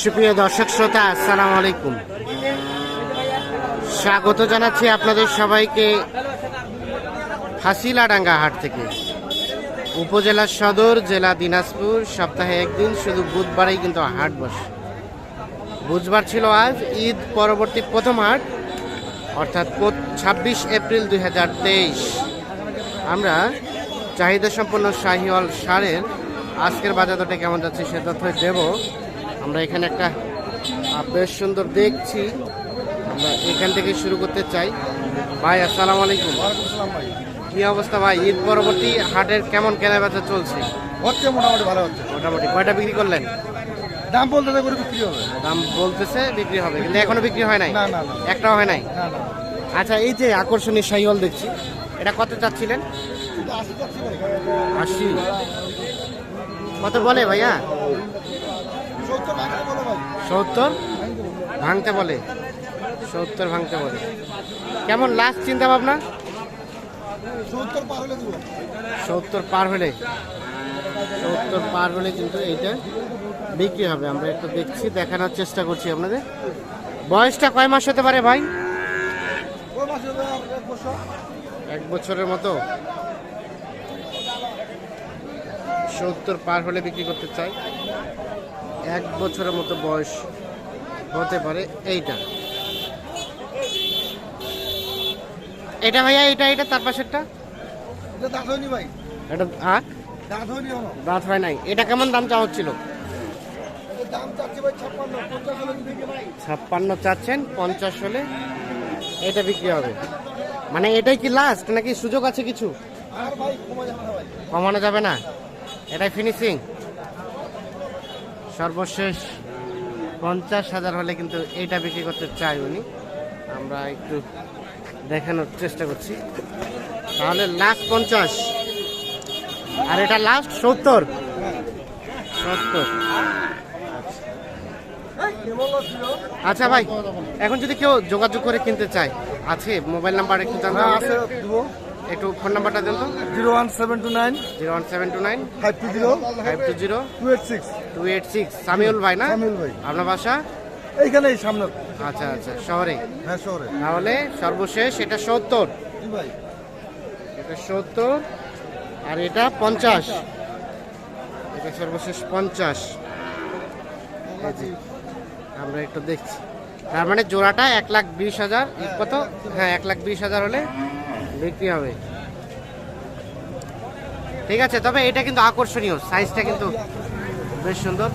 সুপ্রিয় দর্শক শ্রোতা, আসসালামু আলাইকুম। স্বাগত জানাচ্ছি আপনাদের সবাইকে হাসিলাডাঙ্গা হাট থেকে। উপজেলা সদর, জেলা দিনাজপুর, সপ্তাহে একদিন, শুধু বুধবারেই কিন্তু হাট বসে। বুধবার ছিল আজ, ঈদ পরবর্তী প্রথম হাট, অর্থাৎ ছাব্বিশ এপ্রিল দুই হাজার তেইশ। আমরা চাহিদা সম্পন্ন শাহিওয়াল সারের আজকের বাজার দরটা কেমন যাচ্ছে সে তথ্য দেব। আমরা এখানে একটা বেশ সুন্দর দেখছি। আমরা এখান থেকে শুরু করতে চাই। ভাই আসসালামু আলাইকুম। কি অবস্থা ভাই? ঈদ পরবর্তী হাটের কেমন কেনা বেচা চলছে? হচ্ছে মোটামুটি ভালো হচ্ছে। মোটামুটি। কয়টা বিক্রি করলেন? দাম বলতে করে বিক্রি হবে। দাম বলতেছে বিক্রি হবে কিন্তু এখনও বিক্রি হয় নাই। একটাও হয় নাই? আচ্ছা এই যে আকর্ষণীয় শাহিওয়াল দেখছি এটা কত চাচ্ছিলেন। আশি। কত বলে ভাইয়া? সত্তর? ভাঙতে বলে। সত্তর ভাঙতে বলে। কেমন লাস্ট চিন্তা ভাবনা সত্তর পার হলে। সত্তর পার হলে কিন্তু এইটা বিক্রি হবে। আমরা একটু দেখছি, দেখানোর চেষ্টা করছি আপনাদের। বয়সটা কয় মাস হতে পারে ভাই? এক বছরের মতো। সত্তর পার হলে বিক্রি করতে চাই। এক বছরের মতো বয়স হতে পারে এইটা। এটা ভাইয়া এটা এটা তার পাশেরটা? এটা দাঁত হয়? নাই। এটা কেমন দাম হচ্ছিল? ভাই ছাপ্পান্ন পঞ্চাশ হলে চাচ্ছেন পঞ্চাশ এটা বিক্রি হবে। মানে এটাই কি লাস্ট নাকি সুযোগ আছে কিছু? কমানো যাবে না? এটাই ফিনিশিং সর্বশেষ পঞ্চাশ হাজার হলে কিন্তু এইটা বিক্রি করতে চাই উনি। আমরা একটু দেখানোর চেষ্টা করছি। তাহলে লাস্ট পঞ্চাশ। আর এটা লাস্ট সত্তর। সত্তর। আচ্ছা ভাই, এখন যদি কেউ যোগাযোগ করে কিনতে চায়, আছে? মোবাইল নাম্বার একটু হ্যাঁ আছে একটু ফোন নাম্বারটা দেন তো। Zero one seven two nine. Zero one seven two nine. Five two zero. Five two zero. Two eight six. Two eight six. Samiul ভাই না? সামিউল ভাই। আপনার বাসা? এইখানে এই সামনে। আচ্ছা আচ্ছা। শহরে? হ্যাঁ শহরে। তাহলে সর্বশেষ এটা সত্তর। এটা সত্তর। আর এটা পঞ্চাশ। এটা সর্বশেষ পঞ্চাশ। আমরা একটু দেখছি। তার মানে জোড়াটা এক লাখ বিশ হাজার কত? হ্যাঁ এক লাখ বিশ হাজার হলে বিক্রি হবে। ঠিক আছে, তবে এটা কিন্তু আকর্ষণীয়, সাইজটা কিন্তু বেশ সুন্দর।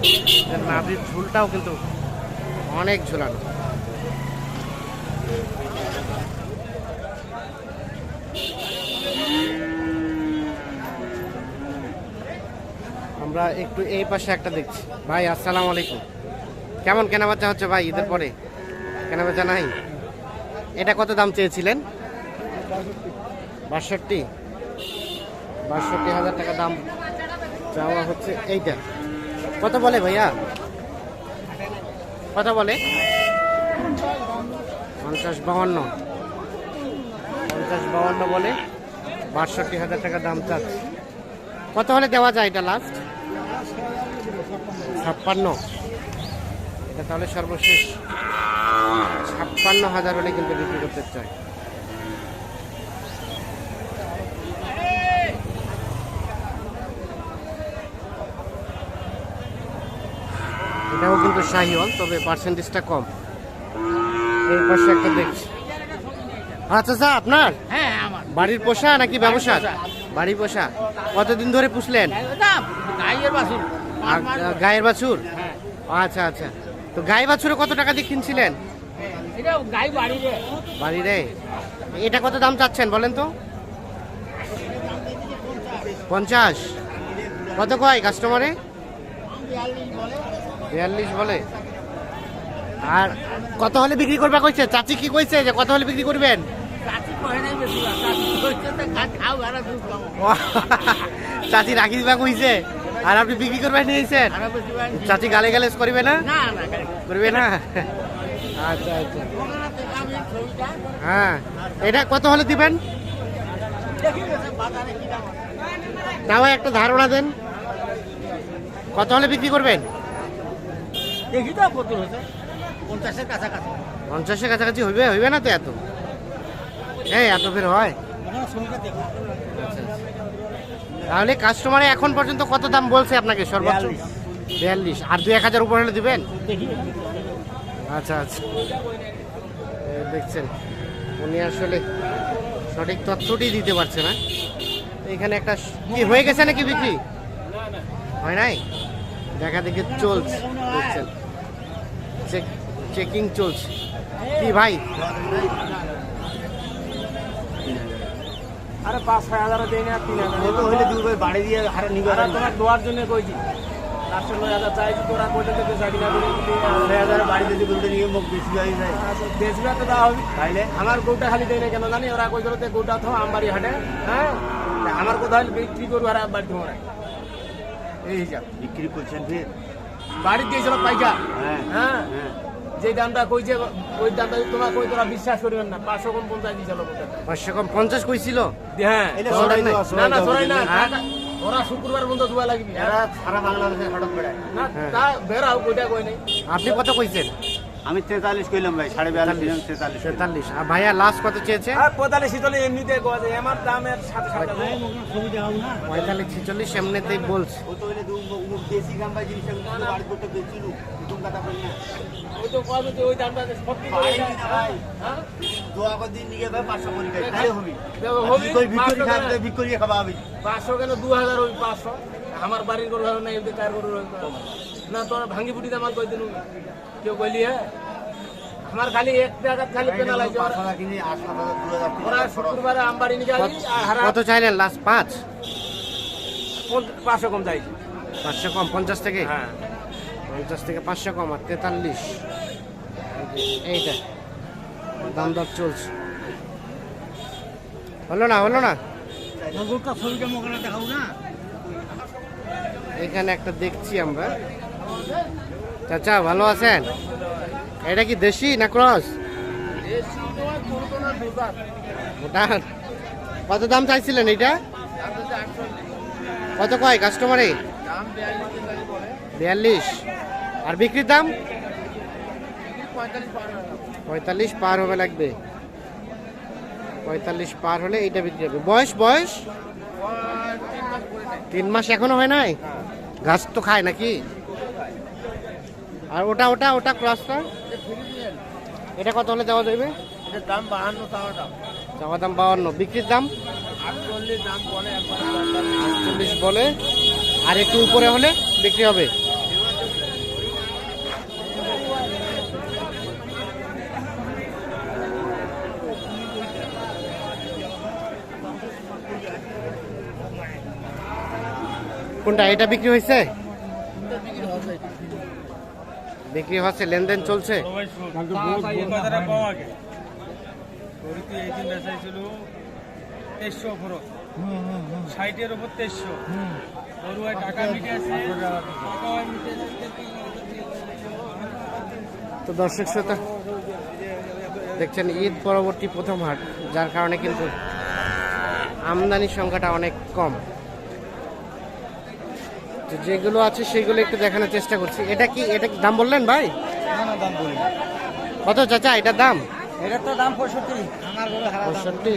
নাভির ঝুলটাও কিন্তু অনেক ঝুলানো। আমরা একটু এই পাশে একটা দেখছি। ভাই, আসসালামু আলাইকুম। কেমন কেনাবেচা হচ্ছে ভাই ঈদের পরে? কেনাবেচা নাই? এটা কত দাম চেয়েছিলেন? বাষট্টি। বাষট্টি হাজার টাকা দাম চাওয়া হচ্ছে এইটা। কত বলে ভাইয়া? কত বলে? পঞ্চাশ বাউন্ন। পঞ্চাশ বাউন্ন বলে বাষট্টি হাজার টাকা দাম চাচ্ছে। কত হলে দেওয়া যায় এটা লাস্ট ছাপ্পান্ন। এটা তাহলে সর্বশেষ। ছাপ্পান্ন হাজার হলে কিন্তু বিক্রি করতে চাই এটাও কিন্তু শাহিওয়াল তবে পার্সেন্টেজটা কম। এই পাশে একটা দেখছি। আচ্ছা স্যার আপনার? হ্যাঁ আমার। বাড়ির পোষা নাকি ব্যবসা? বাড়ি পোষা। কতদিন ধরে পুষলেন? গায়ের বাছুর। হ্যাঁ। আচ্ছা আচ্ছা। তো গায়ে বাছুরে কত টাকা দিয়ে কিনছিলেন? বাড়ি রে। এটা কত দাম চাচ্ছেন বলেন তো? পঞ্চাশ। কত কয় কাস্টমারে বিয়াল্লিশ বলে। আর কত হলে বিক্রি করবে কইছে? চাচি কি কইছে যে কত হলে বিক্রি করবেন? চাচি কইছে আর রাখি দিবা কইছে? আর আপনি বিক্রি করবেন নিয়েছেন? চাচি গালে গালে করবে না? করবে না? আচ্ছা আচ্ছা। হ্যাঁ এটা কত হলে দিবেন। তাও একটা ধারণা দেন। কত হলে বিক্রি করবেন? দেখি তো কত হয়েছে পঞ্চাশের কাছাকাছি। পঞ্চাশের কাছাকাছি হইবে হইবে না তো এত? হ্যাঁ এত ফের হয়। তাহলে কাস্টমারে এখন পর্যন্ত কত দাম বলছে আপনাকে সর্বোচ্চ? বিয়াল্লিশ। আর দু এক হাজার উপর হলে দিবেন? আচ্ছা আচ্ছা। দেখছেন উনি আসলে সঠিক তথ্যটি দিতে পারছে না। এখানে একটা কি হয়ে গেছে নাকি বিক্রি? হয় নাই? দেখা দেখি চলছে দেখছেন। চেক চেকিং চলছে। কি ভাই? আরে পাঁচ ছয় হাজার দেয় না তিন হাজার। হইলে দুবার বাড়ি দিয়ে হারে নিবে তোমার দোয়ার জন্য কইছি। লাস্টে নয় হাজার চাইছি তোরা কোটা থেকে চাবি করে ছয় হাজার বাড়ি দিয়ে বলতে নিয়ে মুখ বেশি হয়ে যায়। বেশি তো দেওয়া হবে। তাইলে? আমার গৌটা খালি দেয় না কেন জানি? ওরা কই দিল গৌটা থো আমবাড়ি হাটে। হ্যাঁ? আমার কোথায় বিক্রি করব আর বাড়ি তোমার এই হিসাব। বিক্রি করছেন ফির? বাড়ি দিয়েছিল পাইকা। হ্যাঁ হ্যাঁ? হ্যাঁ। যে দামটা কইছে ওই দামটা তোমার কই তোরা বিশ্বাস করবেন না পাঁচশো কম পঞ্চাশ দিয়েছিল পাঁচশো কম পঞ্চাশ কইছিল? হ্যাঁ। না না সরাই না। ওরা শুক্রবার বন্ধ দুয়া লাগবি। এরা সারা বাংলাদেশে হঠাৎ বেড়ায় না হ্যাঁ। তা বেরাও কইটা কই নাই। আপনি কত কইছেন? আমি তেতাল্লিশ কইলাম ভাই সাড়ে বিয়াল্লিশ তেতাল্লিশ। তেতাল্লিশ আর ভাইয়া লাস্ট কত চেয়েছে? আর পঁয়তাল্লিশ ছিচল্লিশ এমনিতে গজ আমার দামের সাথে সাথে পঁয়তাল্লিশ ছিচল্লিশ এমনিতেই বলছে। দেশি গাম ভাই জিনিস বাড়ি করতে বেচিলু কথা বলি ওই তো ওই দামটা ভাই। হ্যাঁ? দোয়া করে দিন নিয়ে ভাই পাঁচশো করি খাই তাই হবি। দেখো, হবি, বিক্রি বিক্রি পাঁচশো খাই টাকা। বিক্রি খাবা হবি পাঁচশো কেন? দু হাজার ওই পাঁচশো। আমার বাড়ির গরু ভালো নাই এমনি কার গরু। না তোরা ভাঙ্গি ফুটি আমার কই দিন কেউ কইলি হ্যাঁ? আমার খালি এক টাকা খালি ওরা- শুক্রবারে আমবাড়ি নিয়ে যাবি কত চাইলেন? লাস্ট পাঁচ? পাঁচশো কম চাইছি। পাঁচশো কম পঞ্চাশ থেকে? হ্যাঁ। পঞ্চাশ থেকে পাঁচশো কম আর তেতাল্লিশ। এইটা দাম দর চলছে। হলো না হলো না? এখানে একটা দেখছি আমরা। চাচা ভালো আছেন? এটা কি দেশি না ক্রস? কত দাম চাইছিলেন এটা কত কয় কাস্টমারে? বিয়াল্লিশ। আর বিক্রির দাম? পঁয়তাল্লিশ পার হবে লাগবে। পঁয়তাল্লিশ পার হলে এইটা বিক্রি হবে। বয়স বয়স? তিন মাস এখনও হয় নাই? ঘাস তো খায় নাকি? আর ওটা ওটা ওটা ক্রসটা এটা কত হলে দেওয়া যাবে? দাম বাহান্ন চাওয়া দাম। বাউন্ন বিক্রির দাম? আটচল্লিশ বলে। আর একটু উপরে হলে বিক্রি হবে। কোনটা, এটা বিক্রি হয়েছে? বিক্রি হচ্ছে, লেনদেন চলছে? তো দর্শক শ্রোতা, দেখছেন ঈদ পরবর্তী প্রথম হাট, যার কারণে কিন্তু আমদানির সংখ্যাটা অনেক কম। তো যেগুলো আছে সেগুলো একটু দেখানোর চেষ্টা করছি। এটা কি এটা কি দাম বললেন ভাই? দাম বলি কত চাচা এটার দাম? এটার তো দাম পঁয়ষট্টি। আমার পঁয়ষট্টি?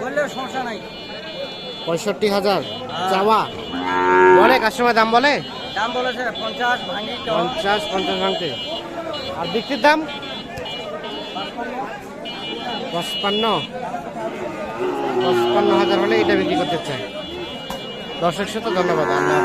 বললেও সমস্যা নাই। পঁয়ষট্টি হাজার। চাওয়া? বলে কাস্টমার দাম বলে? দাম বলেছে পঞ্চাশ ভাঙি পঞ্চাশ পঞ্চাশ ভাঙতে। আর বিক্রির দাম? পঁচপান্ন। পঁচপান্ন হাজার হলে এটা বিক্রি করতে চাই। দর্শক সাথে ধন্যবাদ। আল্লাহ